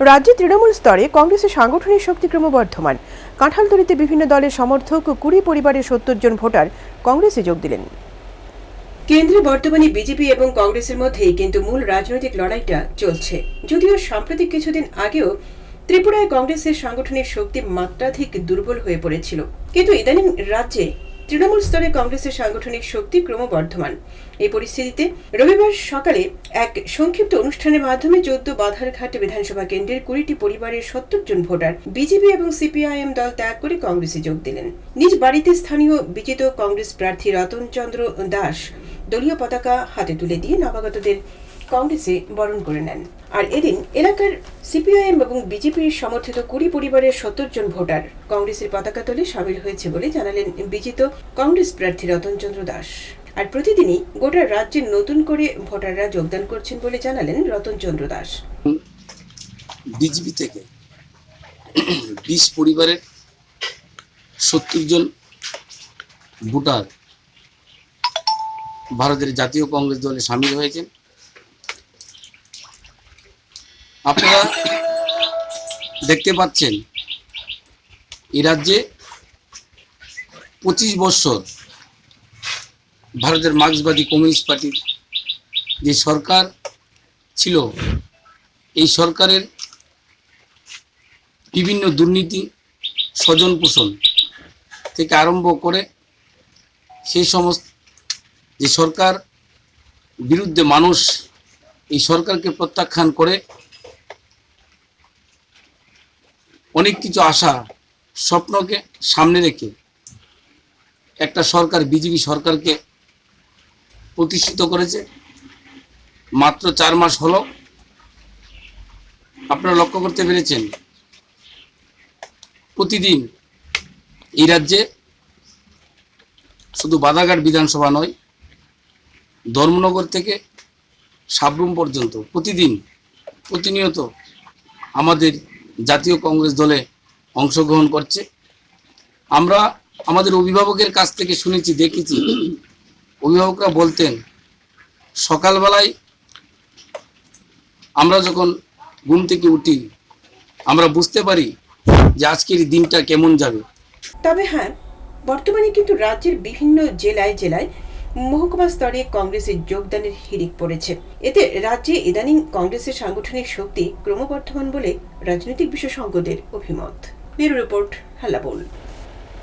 রাজ্যে তৃণমূল স্তরে কংগ্রেসের সাংগঠনিক শক্তি ক্রমবর্ধমান। কাঁঠালতলিতে বিভিন্ন দলের সমর্থক কুড়ি পরিবারের সত্তর জন ভোটার কংগ্রেসে যোগ দিলেন। কেন্দ্রে বর্তমানে বিজেপি এবং কংগ্রেসের মধ্যেই কিন্তু মূল রাজনৈতিক লড়াইটা চলছে। যদিও সাম্প্রতিক কিছুদিন আগেও ত্রিপুরায় কংগ্রেসের সাংগঠনিক শক্তি মাত্রাধিক দুর্বল হয়ে পড়েছিল। কিন্তু ইদানিং রাজ্যে তৃণমূল স্তরে কংগ্রেসের সাংগঠনিক শক্তি ক্রমবর্ধমান। এই পরিস্থিতিতে রবিবার সকালে এক সংক্ষিপ্ত অনুষ্ঠানের মাধ্যমে চোদ্দ বাধারঘাট বিধানসভা কেন্দ্রের কুড়িটি পরিবারের সত্তর জন ভোটার বিজেপি এবং সিপিআইএম দল ত্যাগ করে কংগ্রেসে যোগ দিলেন। নিজ বাড়িতে স্থানীয় বিজেত কংগ্রেস প্রার্থী রতন চন্দ্র দাস দলীয় পতাকা হাতে তুলে দিয়ে নবাগতদের কংগ্রেসে বরণ করে নেন। আর এদিন এলাকার সিপিআইএম এবং বিজেপির সমর্থিত কুড়ি পরিবারের সত্তর জন ভোটার কংগ্রেসের পতাকা তোলে সামিল হয়েছে বলে জানালেন বিজিত কংগ্রেস প্রার্থী রতনচন্দ্র দাস। আর প্রতিদিনই গোটা রাজ্যে নতুন করে ভোটাররা যোগদান করছেন বলে জানালেন রতনচন্দ্র দাস। বিজেপি থেকে বিশ পরিবারের সত্তর জন ভোটার ভারতের জাতীয় কংগ্রেস দলে সামিল হয়েছেন। আপনারা দেখতে পাচ্ছেন, এই রাজ্যে পঁচিশ বৎসর ভারতের মার্ক্সবাদী কমিউনিস্ট পার্টির যে সরকার ছিল, এই সরকারের বিভিন্ন দুর্নীতি স্বজন পোষণ থেকে আরম্ভ করে সেই সমস্ত যে সরকার বিরুদ্ধে মানুষ এই সরকারকে প্রত্যাখ্যান করে অনেক কিছু আশা স্বপ্নকে সামনে রেখে একটা সরকার, বিজেপি সরকারকে প্রতিষ্ঠিত করেছে। মাত্র চার মাস হলো। আপনারা লক্ষ্য করতে পেরেছেন, প্রতিদিন এই রাজ্যে শুধু বাধাঘাট বিধানসভা নয়, ধর্মনগর থেকে সাবরুম পর্যন্ত প্রতিদিন প্রতিনিয়ত আমাদের জাতীয় কংগ্রেস দলে অংশগ্রহণ করছে। আমরা আমাদের অভিভাবকের কাছ থেকে শুনেছি, দেখেছি। অভিভাবকরা বলতেন, সকালবেলায় আমরা যখন ঘুম থেকে উঠি, আমরা বুঝতে পারি যে আজকের দিনটা কেমন যাবে। তবে হ্যাঁ বর্তমানে কিন্তু রাজ্যের বিভিন্ন জেলায় জেলায় মহকুমা স্তরে কংগ্রেসের যোগদানের হিড়িক পড়েছে। এতে রাজ্যে ইদানিং কংগ্রেসের সাংগঠনিক শক্তি ক্রমবর্ধমান বলে রাজনৈতিক বিশেষজ্ঞদের অভিমত। Bureau report Hallabol.